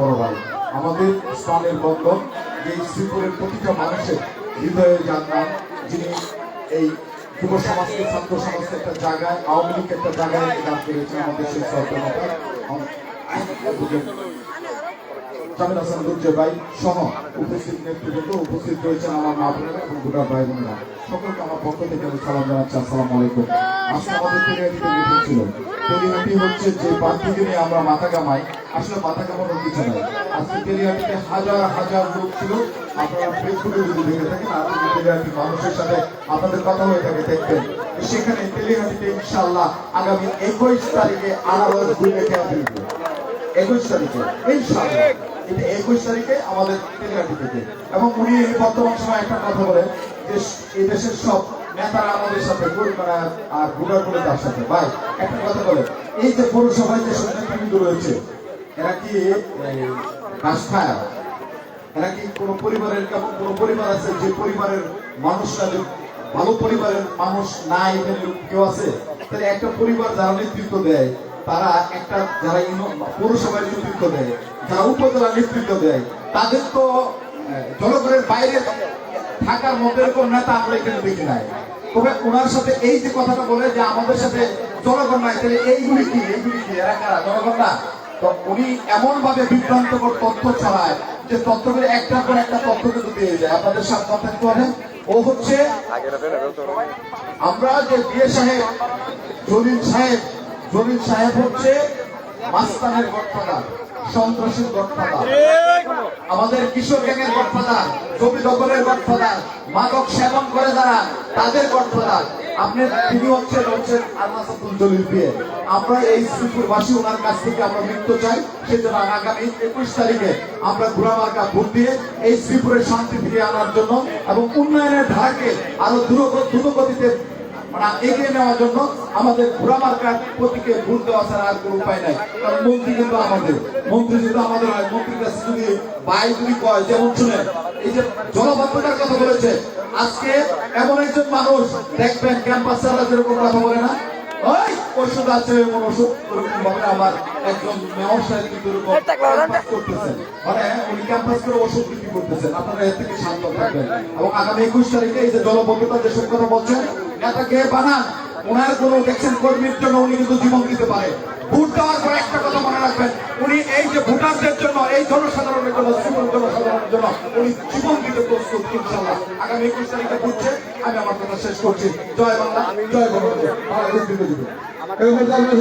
বড় ভাই। আমাদের ইসলামের বন্ধন যে শ্রীপুরের প্রতিটা মানুষের হৃদয়ে নাম, যিনি এই যুব সমাজকে, ছাত্র সমাজকে একটা জায়গায়, আওয়ামী লীগ একটা জায়গায় দান করেছেন আমাদের সেই সরকার জামিল হাসান দুর্জয় ভাই সহ উপস্থিত নেতৃবৃন্দ উপস্থিত রয়েছেন আমার মা বোনেরা গোটা ভাই বোনেরা। সকলকে আমার পক্ষ থেকে আমি সালাম জানাচ্ছি। আসসালামু আলাইকুম। আজকে আমাদের ছিল। হচ্ছে যে প্রার্থীকে নিয়ে আমরা মাথা কামাই আসলে মাথা কামানোর কিছু নাই। আজকে তেলিয়াটিতে হাজার হাজার লোক ছিল। আপনারা ফেসবুকে যদি দেখে থাকেন। আপনি তেলিয়াটি মানুষের সাথে আপনাদের কথা হয়ে থাকে, দেখবেন। সেখানে তেলিয়াটিতে ইনশাআল্লাহ আগামী একুশ তারিখে আনারস ঘুরে খেয়ে ফেলবে একুশ তারিখে, ইনশাআল্লাহ। এটা একুশ তারিখে আমাদের তেলিয়াটি থেকে। এবং উনি বর্তমান সময় একটা কথা বলেন যে, এই দেশের সব নেতারা আমাদের সাথে পরিমাণ আর গুড়া করে তার সাথে। ভাই, একটা কথা বলে এই যে পৌরসভায় যে নেতৃবৃন্দ রয়েছে এরা কি ঘাস এরা কি কোনো পরিবারের কোনো পরিবার আছে যে পরিবারের মানুষরা ভালো পরিবারের মানুষ নাই কেউ আছে? তাহলে একটা পরিবার যারা নেতৃত্ব দেয়, তারা একটা যারা পৌরসভার নেতৃত্ব দেয়, যারা উপজেলা নেতৃত্ব দেয়, তাদের তো জনগণের বাইরে থাকার মতো এরকম নেতা আমরা এখানে দেখি নাই। তবে ওনার সাথে এই যে কথাটা বলে যে আমাদের সাথে জনগণ নাই, তাহলে এইগুলি কি? এইগুলি কি? এরা কারা? জনগণ না? তো উনি এমন ভাবে বিভ্রান্তকর তথ্য ছড়ায় যে তথ্যগুলো একটার পর একটা তথ্য কিন্তু দিয়ে যায়। আপনাদের সাথে কথা কি বলেন ও হচ্ছে আমরা যে বিয়ে সাহেব, জলিল সাহেব জলিল সাহেব হচ্ছে মাস্তানের গডফাদার, সন্ত্রাসীর আমাদের কিশোর গ্যাংয়ের জমি দখলের মাদক সেবন করে যারা, তাদের গডফাদার। আপনি তিনি হচ্ছেন হচ্ছেন আব্দুল জলিল বিয়ে আমরা এই শ্রীপুরবাসী ওনার কাছ থেকে আমরা মৃত্যু চাই। সেজন্য আগামী একুশ তারিখে আমরা ঘোড়ামার্কা ভোট দিয়ে এই শ্রীপুরের শান্তি ফিরিয়ে আনার জন্য এবং উন্নয়নের ধারাকে আরও দ্রুত দ্রুতগতিতে মানে এগিয়ে নেওয়ার জন্য আমাদের দেওয়া ছাড়া আর কোনো উপায় নাই। কারণ মন্ত্রী কিন্তু আমাদের, মন্ত্রী আমাদের হয়, মন্ত্রীর কাছে যদি কয়, যেমন শুনে, এই যে জলবদ্ধতার কথা বলেছে, আজকে এমন একজন মানুষ, দেখবেন ক্যাম্পাস যেরকম কথা বলে না ওই ওষুধ আছে এমন ওষুধ ওরকম ভাবে আমার একজন মেয়র সাহেব কিন্তু করতেছেন মানে উনি ক্যাম্পাস করে ওষুধ বিক্রি করতেছেন আপনারা এর থেকে শান্ত থাকবেন। এবং আগামী একুশ তারিখে এই যে জলবদ্ধতা যেসব কথা বলছেন নেতাকে বানান। ওনার কোন দেখছেন কর্মীর জন্য উনি কিন্তু জীবন দিতে পারে। ভোট দেওয়ার পর একটা কথা মনে রাখবেন উনি এই যে ভোটারদের জন্য এই জনসাধারণের জন্য জীবন জনসাধারণের জন্য উনি জীবন দিতে প্রস্তুত ইনশাল্লাহ আগামী একুশ তারিখে বুঝছে আমি আমার কথা শেষ করছি। জয় বাংলা জয় বঙ্গবন্ধু। বাংলাদেশ